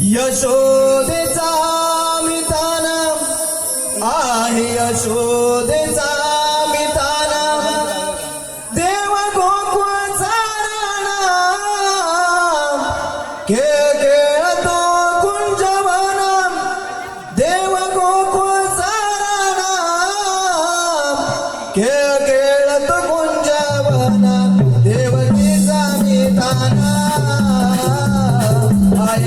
यशोदेचा मितान आहे यशोदेचा मितान. देव गोकुळचा राणा